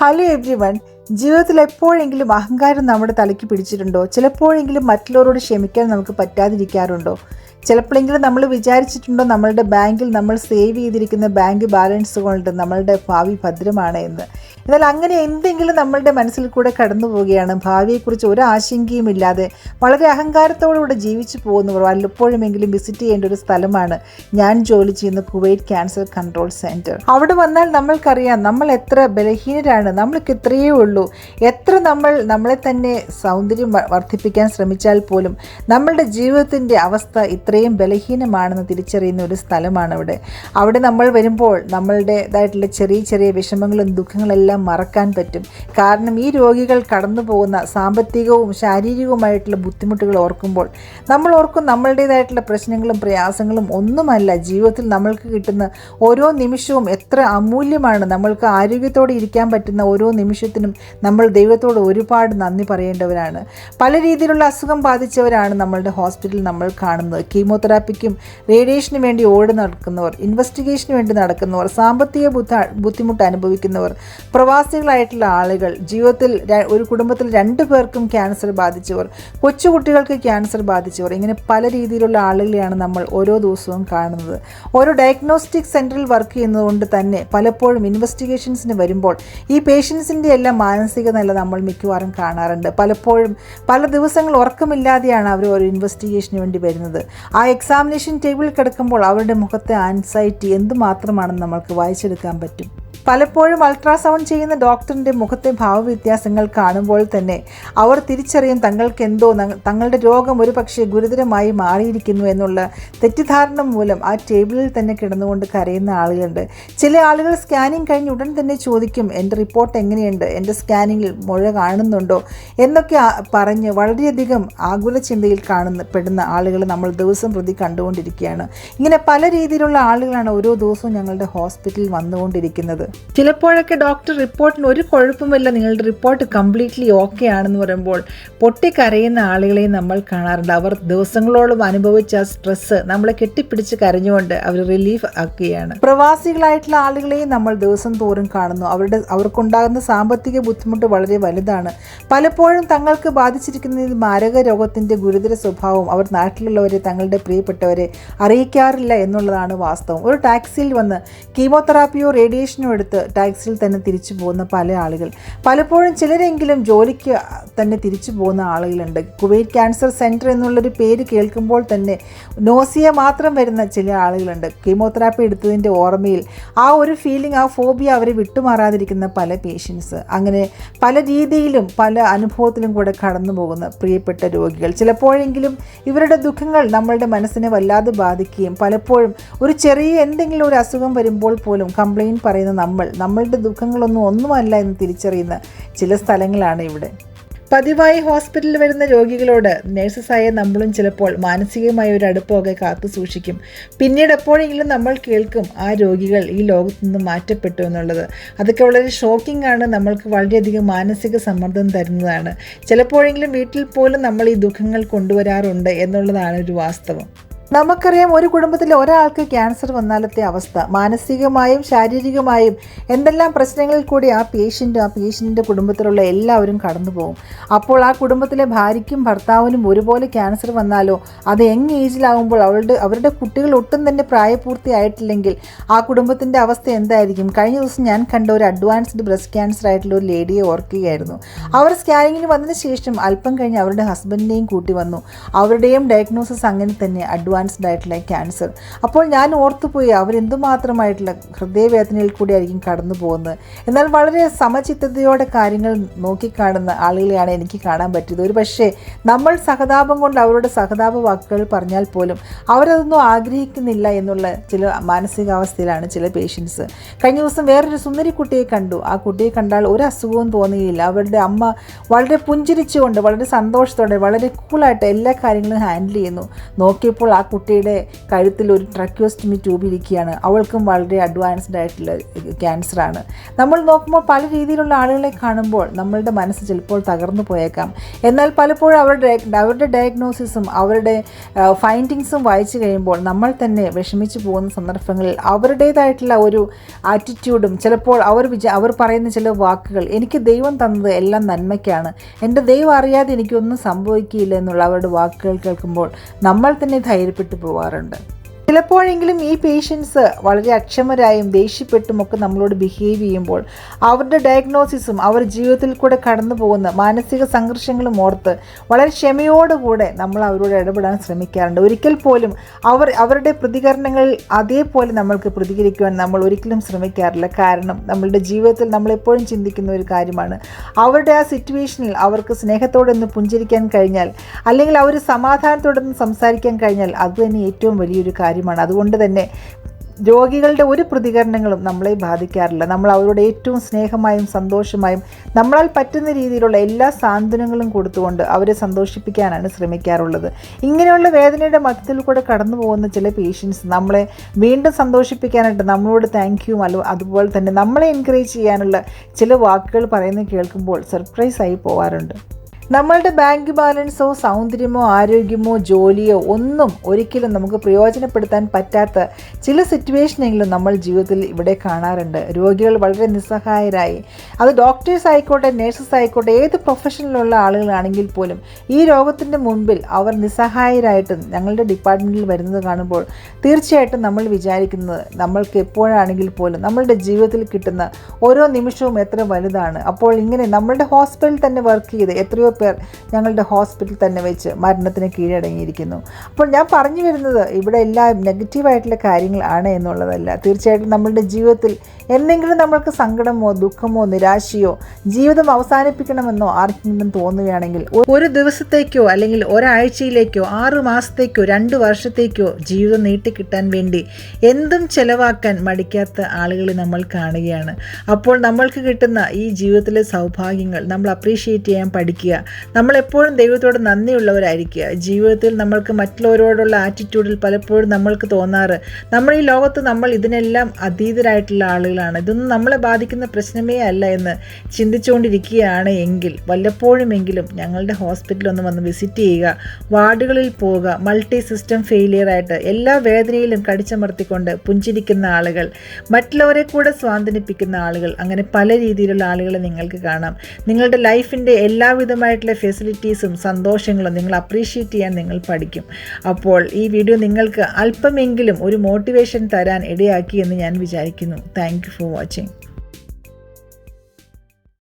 Hello every one ജീവിതത്തിൽ എപ്പോഴെങ്കിലും അഹങ്കാരം നമ്മുടെ തലയ്ക്ക് പിടിച്ചിട്ടുണ്ടോ? ചിലപ്പോഴെങ്കിലും മറ്റുള്ളവരോട് ക്ഷമിക്കാൻ നമുക്ക് പറ്റാതിരിക്കാറുണ്ടോ? ചിലപ്പോഴെങ്കിലും നമ്മൾ വിചാരിച്ചിട്ടുണ്ടോ നമ്മളുടെ ബാങ്കിൽ നമ്മൾ സേവ് ചെയ്തിരിക്കുന്ന ബാങ്ക് ബാലൻസ് കൊണ്ട് നമ്മളുടെ ഭാവി ഭദ്രമാണ് എന്ന്. എന്നാൽ അങ്ങനെ എന്തെങ്കിലും നമ്മളുടെ മനസ്സിൽ കൂടെ കടന്നു പോവുകയാണ്. ഭാവിയെക്കുറിച്ച് ഒരു ആശങ്കയും ഇല്ലാതെ വളരെ അഹങ്കാരത്തോടുകൂടെ ജീവിച്ചു പോകുന്നവർ വല്ലപ്പോഴുമെങ്കിലും വിസിറ്റ് ചെയ്യേണ്ട ഒരു സ്ഥലമാണ് ഞാൻ ജോലി ചെയ്യുന്ന കുവൈറ്റ് ക്യാൻസർ കൺട്രോൾ സെന്റർ അവിടെ വന്നാൽ നമ്മൾക്കറിയാം നമ്മൾ എത്ര ബലഹീനരാണ്. നമ്മൾക്ക് ഇത്രയേ ഉള്ളൂ. എത്ര നമ്മൾ നമ്മളെ തന്നെ സൗന്ദര്യം വർദ്ധിപ്പിക്കാൻ ശ്രമിച്ചാൽ പോലും നമ്മളുടെ ജീവിതത്തിന്റെ അവസ്ഥ ഇത്രയും ബലഹീനമാണെന്ന് തിരിച്ചറിയുന്ന ഒരു സ്ഥലമാണ് അവിടെ അവിടെ നമ്മൾ വരുമ്പോൾ നമ്മളുടേതായിട്ടുള്ള ചെറിയ ചെറിയ വിഷമങ്ങളും ദുഃഖങ്ങളെല്ലാം മറക്കാൻ പറ്റും. കാരണം ഈ രോഗികൾ കടന്നു പോകുന്ന സാമ്പത്തികവും ശാരീരികവുമായിട്ടുള്ള ബുദ്ധിമുട്ടുകൾ ഓർക്കുമ്പോൾ നമ്മൾ ഓർക്കും നമ്മളുടേതായിട്ടുള്ള പ്രശ്നങ്ങളും പ്രയാസങ്ങളും ഒന്നുമല്ല. ജീവിതത്തിൽ നമ്മൾക്ക് കിട്ടുന്ന ഓരോ നിമിഷവും എത്ര അമൂല്യമാണ്. നമ്മൾക്ക് ആരോഗ്യത്തോടെ ഇരിക്കാൻ പറ്റുന്ന ഓരോ നിമിഷത്തിനും നമ്മൾ ദൈവത്തോട് ഒരുപാട് നന്ദി പറയേണ്ടവരാണ്. പല രീതിയിലുള്ള അസുഖം ബാധിച്ചവരാണ് നമ്മളുടെ ഹോസ്പിറ്റലിൽ നമ്മൾ കാണുന്നത്. കീമോതെറാപ്പിക്കും റേഡിയേഷന് വേണ്ടി ഓടി നടക്കുന്നവർ ഇൻവെസ്റ്റിഗേഷന് വേണ്ടി നടക്കുന്നവർ സാമ്പത്തിക ബുദ്ധ ബുദ്ധിമുട്ട് അനുഭവിക്കുന്നവർ പ്രവാസികളായിട്ടുള്ള ആളുകൾ ജീവിതത്തിൽ ഒരു കുടുംബത്തിൽ രണ്ടു പേർക്കും ക്യാൻസർ ബാധിച്ചവർ കൊച്ചുകുട്ടികൾക്ക് ക്യാൻസർ ബാധിച്ചവർ ഇങ്ങനെ പല രീതിയിലുള്ള ആളുകളെയാണ് നമ്മൾ ഓരോ ദിവസവും കാണുന്നത്. ഓരോ ഡയഗ്നോസ്റ്റിക് സെന്ററിൽ വർക്ക് ചെയ്യുന്നതുകൊണ്ട് തന്നെ പലപ്പോഴും ഇൻവെസ്റ്റിഗേഷൻസിന് വരുമ്പോൾ ഈ പേഷ്യൻസിന്റെ എല്ലാം മാനസിക നില നമ്മൾ മിക്കവാറും കാണാറുണ്ട്. പലപ്പോഴും പല ദിവസങ്ങൾ ഉറക്കമില്ലാതെയാണ് അവർ ഒരു ഇൻവെസ്റ്റിഗേഷന് വേണ്ടി വരുന്നത്. ആ എക്സാമിനേഷൻ ടേബിളിൽ കിടക്കുമ്പോൾ അവരുടെ മുഖത്തെ ആൻസൈറ്റി എന്തുമാത്രമാണെന്ന് നമ്മൾക്ക് വായിച്ചെടുക്കാൻ പറ്റും. പലപ്പോഴും അൾട്രാസൗണ്ട് ചെയ്യുന്ന ഡോക്ടറിന്റെ മുഖത്തെ ഭാവവ്യത്യാസങ്ങൾ കാണുമ്പോൾ തന്നെ അവർ തിരിച്ചറിയും തങ്ങൾക്ക് എന്തോ തങ്ങളുടെ രോഗം ഒരു പക്ഷേ ഗുരുതരമായി മാറിയിരിക്കുന്നു എന്നുള്ള തെറ്റിദ്ധാരണ മൂലം ആ ടേബിളിൽ തന്നെ കിടന്നുകൊണ്ട് കരയുന്ന ആളുകളുണ്ട്. ചില ആളുകൾ സ്കാനിങ് കഴിഞ്ഞ് ഉടൻ തന്നെ ചോദിക്കും എന്റെ റിപ്പോർട്ട് എങ്ങനെയുണ്ട്? എന്റെ സ്കാനിങ്ങിൽ മുഴ കാണുന്നുണ്ടോ? എന്നൊക്കെ പറഞ്ഞ് വളരെയധികം ആകുല ചിന്തയിൽ കാണുന്ന പെടുന്ന ആളുകൾ നമ്മൾ ദിവസം പ്രതി കണ്ടുകൊണ്ടിരിക്കുകയാണ്. ഇങ്ങനെ പല രീതിയിലുള്ള ആളുകളാണ് ഓരോ ദിവസവും ഞങ്ങളുടെ ഹോസ്പിറ്റലിൽ വന്നുകൊണ്ടിരിക്കുന്നത്. ചിലപ്പോഴൊക്കെ ഡോക്ടർ റിപ്പോർട്ടിന് ഒരു കുഴപ്പമില്ല നിങ്ങളുടെ റിപ്പോർട്ട് കംപ്ലീറ്റ്ലി ഓക്കെ ആണെന്ന് പറയുമ്പോൾ പൊട്ടിക്കരയുന്ന ആളുകളെ നമ്മൾ കാണാറുണ്ട്. അവർ ദിവസങ്ങളോളം അനുഭവിച്ച ആ സ്ട്രെസ്സ് നമ്മളെ കെട്ടിപ്പിടിച്ച് കരഞ്ഞുകൊണ്ട് അവർ റിലീഫ് ആക്കുകയാണ്. പ്രവാസികളായിട്ടുള്ള ആളുകളെയും നമ്മൾ ദിവസം തോറും കാണുന്നു. അവരുടെ അവർക്കുണ്ടാകുന്ന സാമ്പത്തിക ബുദ്ധിമുട്ട് വളരെ വലുതാണ്. പലപ്പോഴും തങ്ങൾക്ക് ബാധിച്ചിരിക്കുന്ന ഈ മാരക രോഗത്തിന്റെ ഗുരുതര സ്വഭാവം അവർ നാട്ടിലുള്ളവരെ തങ്ങളുടെ പ്രിയപ്പെട്ടവരെ അറിയിക്കാറില്ല എന്നുള്ളതാണ് വാസ്തവം. ഒരു ടാക്സിയിൽ വന്ന് കീമോതെറാപ്പിയോ റേഡിയേഷനോ എടുത്ത് ടാക്സിയിൽ തന്നെ തിരിച്ചു പോകുന്ന പല ആളുകൾ. പലപ്പോഴും ചിലരെങ്കിലും ജോലിക്ക് തന്നെ തിരിച്ചു പോകുന്ന ആളുകളുണ്ട്. കുവൈറ്റ് ക്യാൻസർ സെന്റർ എന്നുള്ളൊരു പേര് കേൾക്കുമ്പോൾ തന്നെ നോസിയ മാത്രം വരുന്ന ചില ആളുകളുണ്ട്. കീമോതെറാപ്പി എടുത്തതിന്റെ ഓർമ്മയിൽ ആ ഒരു ഫീലിംഗ് ആ ഫോബിയ അവരെ വിട്ടുമാറാതിരിക്കുന്ന പല പേഷ്യൻസ് അങ്ങനെ പല രീതിയിലും പല അനുഭവത്തിലും കൂടെ കടന്നു പോകുന്ന പ്രിയപ്പെട്ട രോഗികൾ. ചിലപ്പോഴെങ്കിലും ഇവരുടെ ദുഃഖങ്ങൾ നമ്മളുടെ മനസ്സിനെ വല്ലാതെ ബാധിക്കുകയും പലപ്പോഴും ഒരു ചെറിയ എന്തെങ്കിലും ഒരു അസുഖം വരുമ്പോൾ പോലും കംപ്ലയിന്റ് പറയുന്ന നമ്മൾ നമ്മളുടെ ദുഃഖങ്ങളൊന്നും ഒന്നുമല്ല എന്ന് തിരിച്ചറിയുന്ന ചില സ്ഥലങ്ങളാണ് ഇവിടെ. പതിവായി ഹോസ്പിറ്റലിൽ വരുന്ന രോഗികളോട് നഴ്സസായ നമ്മളും ചിലപ്പോൾ മാനസികമായ ഒരു അടുപ്പമൊക്കെ കാത്തു സൂക്ഷിക്കും. പിന്നീട് എപ്പോഴെങ്കിലും നമ്മൾ കേൾക്കും ആ രോഗികൾ ഈ ലോകത്തു നിന്ന് മാറ്റപ്പെട്ടു എന്നുള്ളത്. അതൊക്കെ വളരെ ഷോക്കിംഗ് ആണ്. നമ്മൾക്ക് വളരെയധികം മാനസിക സമ്മർദ്ദം തരുന്നതാണ്. ചിലപ്പോഴെങ്കിലും വീട്ടിൽ പോലും നമ്മൾ ഈ ദുഃഖങ്ങൾ കൊണ്ടുവരാറുണ്ട് എന്നുള്ളതാണ് ഒരു വാസ്തവം. നമുക്കറിയാം ഒരു കുടുംബത്തിലെ ഒരാൾക്ക് ക്യാൻസർ വന്നാലത്തെ അവസ്ഥ. മാനസികമായും ശാരീരികമായും എന്തെല്ലാം പ്രശ്നങ്ങളിൽ കൂടി ആ പേഷ്യന്റ് ആ പേഷ്യന്റെ കുടുംബത്തിലുള്ള എല്ലാവരും കടന്നു പോകും അപ്പോൾ ആ കുടുംബത്തിലെ ഭാര്യയ്ക്കും ഭർത്താവിനും ഒരുപോലെ ക്യാൻസർ വന്നാലോ അത് യങ് ഏജിലാകുമ്പോൾ അവളുടെ അവരുടെ കുട്ടികൾ ഒട്ടും തന്നെ പ്രായപൂർത്തിയായിട്ടില്ലെങ്കിൽ ആ കുടുംബത്തിന്റെ അവസ്ഥ എന്തായിരിക്കും? കഴിഞ്ഞ ദിവസം ഞാൻ കണ്ട ഒരു അഡ്വാൻസ്ഡ് ബ്രസ്റ്റ് ക്യാൻസർ ആയിട്ടുള്ള ഒരു ലേഡിയെ ഓർക്കുകയായിരുന്നു. അവർ സ്കാനിങ്ങിന് വന്നതിന് ശേഷം അല്പം കഴിഞ്ഞ് അവരുടെ ഹസ്ബൻഡിനെയും കൂട്ടി വന്നു. അവരുടെയും ഡയഗ്നോസിസ് അങ്ങനെ തന്നെ. അഡ്വാൻസ്ഡ് ആയിട്ടുള്ള ക്യാൻസർ അപ്പോൾ ഞാൻ ഓർത്തുപോയി അവരെന്തുമാത്രമായിട്ടുള്ള ഹൃദയവേദനയിൽ കൂടി ആയിരിക്കും കടന്നു പോകുന്നത്. എന്നാൽ വളരെ സമചിത്തതയോടെ കാര്യങ്ങൾ നോക്കിക്കാണുന്ന ആളുകളെയാണ് എനിക്ക് കാണാൻ പറ്റിയത്. ഒരു പക്ഷേ നമ്മൾ സഹതാപം കൊണ്ട് അവരുടെ സഹതാപ വാക്കുകൾ പറഞ്ഞാൽ പോലും അവരതൊന്നും ആഗ്രഹിക്കുന്നില്ല എന്നുള്ള ചില മാനസികാവസ്ഥയിലാണ് ചില പേഷ്യൻസ്. കഴിഞ്ഞ ദിവസം വേറൊരു സുന്ദരി കുട്ടിയെ കണ്ടു. ആ കുട്ടിയെ കണ്ടാൽ ഒരു അസുഖവും തോന്നിയില്ല അവരുടെ അമ്മ വളരെ പുഞ്ചിരിച്ചുകൊണ്ട് വളരെ സന്തോഷത്തോടെ വളരെ കൂളായിട്ട് എല്ലാ കാര്യങ്ങളും ഹാൻഡിൽ ചെയ്യുന്നു. നോക്കിയപ്പോൾ ആ കുട്ടിയുടെ കഴുത്തിൽ ഒരു ട്രക്യോസ്റ്റമി ട്യൂബ് ഇരിക്കുകയാണ്. അവൾക്കും വളരെ അഡ്വാൻസ്ഡ് ആയിട്ടുള്ള ക്യാൻസറാണ് നമ്മൾ നോക്കുമ്പോൾ പല രീതിയിലുള്ള ആളുകളെ കാണുമ്പോൾ നമ്മളുടെ മനസ്സ് ചിലപ്പോൾ തകർന്നു പോയേക്കാം. എന്നാൽ പലപ്പോഴും അവരുടെ അവരുടെ ഡയഗ്നോസിസും അവരുടെ ഫൈൻഡിങ്സും വായിച്ചു കഴിയുമ്പോൾ നമ്മൾ തന്നെ വിഷമിച്ചു പോകുന്ന സന്ദർഭങ്ങളിൽ അവരുടേതായിട്ടുള്ള ഒരു ആറ്റിറ്റ്യൂഡും ചിലപ്പോൾ അവർ അവർ പറയുന്ന ചില വാക്കുകൾ എനിക്ക് ദൈവം തന്നത് എല്ലാം നന്മയ്ക്കാണ്. എന്റെ ദൈവം അറിയാതെ എനിക്കൊന്നും സംഭവിക്കില്ല എന്നുള്ള അവരുടെ വാക്കുകൾ കേൾക്കുമ്പോൾ നമ്മൾ തന്നെ ധൈര്യപ്പെട്ടു പോകാറുണ്ട് ചിലപ്പോഴെങ്കിലും ഈ പേഷ്യൻസ് വളരെ അക്ഷമരായും ദേഷ്യപ്പെട്ടും ഒക്കെ നമ്മളോട് ബിഹേവ് ചെയ്യുമ്പോൾ അവരുടെ ഡയഗ്നോസിസും അവർ ജീവിതത്തിൽ കൂടെ കടന്നു പോകുന്ന മാനസിക സംഘർഷങ്ങളും ഓർത്ത് വളരെ ക്ഷമയോടുകൂടെ നമ്മൾ അവരോട് ഇടപെടാൻ ശ്രമിക്കാറുണ്ട്. ഒരിക്കൽ പോലും അവർ അവരുടെ പ്രതികരണങ്ങളിൽ അതേപോലെ നമ്മൾക്ക് പ്രതികരിക്കുവാൻ നമ്മൾ ഒരിക്കലും ശ്രമിക്കാറില്ല. കാരണം നമ്മളുടെ ജീവിതത്തിൽ നമ്മളെപ്പോഴും ചിന്തിക്കുന്ന ഒരു കാര്യമാണ്. അവരുടെ ആ സിറ്റുവേഷനിൽ അവർക്ക് സ്നേഹത്തോടെ ഒന്ന് പുഞ്ചിരിക്കാൻ കഴിഞ്ഞാൽ അല്ലെങ്കിൽ അവർ സമാധാനത്തോടെ ഒന്ന് സംസാരിക്കാൻ കഴിഞ്ഞാൽ അതുതന്നെ ഏറ്റവും വലിയൊരു കാര്യമാണ്. അതുകൊണ്ട് തന്നെ രോഗികളുടെ ഒരു പ്രതികരണങ്ങളും നമ്മളെ ബാധിക്കാറില്ല. നമ്മൾ അവരോട് ഏറ്റവും സ്നേഹമായും സന്തോഷമായും നമ്മളാൽ പറ്റുന്ന രീതിയിലുള്ള എല്ലാ സാന്ത്വനങ്ങളും കൊടുത്തുകൊണ്ട് അവരെ സന്തോഷിപ്പിക്കാനാണ് ശ്രമിക്കാറുള്ളത്. ഇങ്ങനെയുള്ള വേദനയുടെ മധ്യത്തിൽ കൂടെ കടന്നു പോകുന്ന ചില പേഷ്യൻസ് നമ്മളെ വീണ്ടും സന്തോഷിപ്പിക്കാനായിട്ട് നമ്മളോട് താങ്ക് യു അല്ല അതുപോലെ തന്നെ നമ്മളെ എൻകറേജ് ചെയ്യാനുള്ള ചില വാക്കുകൾ പറയുന്നത് കേൾക്കുമ്പോൾ സർപ്രൈസ് ആയി പോവാറുണ്ട്. നമ്മളുടെ ബാങ്ക് ബാലൻസോ സൗന്ദര്യമോ ആരോഗ്യമോ ജോലിയോ ഒന്നും ഒരിക്കലും നമുക്ക് പ്രയോജനപ്പെടുത്താൻ പറ്റാത്ത ചില സിറ്റുവേഷനെങ്കിലും നമ്മൾ ജീവിതത്തിൽ ഇവിടെ കാണാറുണ്ട്. രോഗികൾ വളരെ നിസ്സഹായരായി. അത് ഡോക്ടേഴ്സ് ആയിക്കോട്ടെ നേഴ്സസ് ആയിക്കോട്ടെ ഏത് പ്രൊഫഷനിലുള്ള ആളുകളാണെങ്കിൽ പോലും ഈ രോഗത്തിന്റെ മുൻപിൽ അവർ നിസ്സഹായരായിട്ട് ഞങ്ങളുടെ ഡിപ്പാർട്ട്മെന്റിൽ വരുന്നത് കാണുമ്പോൾ തീർച്ചയായിട്ടും നമ്മൾ വിചാരിക്കുന്നത് നമ്മൾക്ക് എപ്പോഴാണെങ്കിൽ പോലും നമ്മളുടെ ജീവിതത്തിൽ കിട്ടുന്ന ഓരോ നിമിഷവും എത്ര വലുതാണ്. അപ്പോൾ ഇങ്ങനെ നമ്മളുടെ ഹോസ്പിറ്റലിൽ തന്നെ വർക്ക് ചെയ്ത് എത്രയോ പേർ ഞങ്ങളുടെ ഹോസ്പിറ്റലിൽ തന്നെ വെച്ച് മരണത്തിന് കീഴടങ്ങിയിരിക്കുന്നു. അപ്പോൾ ഞാൻ പറഞ്ഞു വരുന്നത് ഇവിടെ എല്ലാം നെഗറ്റീവായിട്ടുള്ള കാര്യങ്ങളാണ് എന്നുള്ളതല്ല. തീർച്ചയായിട്ടും നമ്മളുടെ ജീവിതത്തിൽ എന്തെങ്കിലും നമ്മൾക്ക് സങ്കടമോ ദുഃഖമോ നിരാശയോ ജീവിതം അവസാനിപ്പിക്കണമെന്നോ ആർക്കെങ്കിലും തോന്നുകയാണെങ്കിൽ ഒരു ദിവസത്തേക്കോ അല്ലെങ്കിൽ ഒരാഴ്ചയിലേക്കോ ആറ് മാസത്തേക്കോ രണ്ട് വർഷത്തേക്കോ ജീവിതം നീട്ടിക്കിട്ടാൻ വേണ്ടി എന്തും ചെലവാക്കാൻ മടിക്കാത്ത ആളുകളെ നമ്മൾ കാണുകയാണ്. അപ്പോൾ നമ്മൾക്ക് കിട്ടുന്ന ഈ ജീവിതത്തിലെ സൗഭാഗ്യങ്ങൾ നമ്മൾ അപ്രീഷിയേറ്റ് ചെയ്യാൻ പഠിക്കുക. നമ്മളെപ്പോഴും ദൈവത്തോട് നന്ദിയുള്ളവരായിരിക്കുക. ജീവിതത്തിൽ നമ്മൾക്ക് മറ്റുള്ളവരോടുള്ള ആറ്റിറ്റ്യൂഡിൽ പലപ്പോഴും നമ്മൾക്ക് തോന്നാറ്. നമ്മൾ ഈ ലോകത്ത് നമ്മൾ ഇതിനെല്ലാം അതീതരായിട്ടുള്ള ആളുകളാണ്. ഇതൊന്നും നമ്മളെ ബാധിക്കുന്ന പ്രശ്നമേ അല്ല എന്ന് ചിന്തിച്ചുകൊണ്ടിരിക്കുകയാണ് എങ്കിൽ വല്ലപ്പോഴുമെങ്കിലും ഞങ്ങളുടെ ഹോസ്പിറ്റലിൽ ഒന്ന് വന്ന് വിസിറ്റ് ചെയ്യുക വാർഡുകളിൽ പോവുക മൾട്ടി സിസ്റ്റം ഫെയിലിയർ ആയിട്ട് എല്ലാ വേദനയിലും കടിച്ചമർത്തിക്കൊണ്ട് പുഞ്ചിരിക്കുന്ന ആളുകൾ മറ്റുള്ളവരെ കൂടെ സ്വാന്തനിപ്പിക്കുന്ന ആളുകൾ അങ്ങനെ പല രീതിയിലുള്ള ആളുകളെ നിങ്ങൾക്ക് കാണാം. നിങ്ങളുടെ ലൈഫിന്റെ എല്ലാവിധമായിട്ടുള്ള ഫെസിലിറ്റീസും സന്തോഷങ്ങളും നിങ്ങൾ അപ്രീഷിയേറ്റ് ചെയ്യാൻ നിങ്ങൾ പഠിക്കും. അപ്പോൾ ഈ വീഡിയോ നിങ്ങൾക്ക് അല്പമെങ്കിലും ഒരു മോട്ടിവേഷൻ തരാൻ ഇടയാക്കി എന്ന് ഞാൻ വിചാരിക്കുന്നു. Thank for watching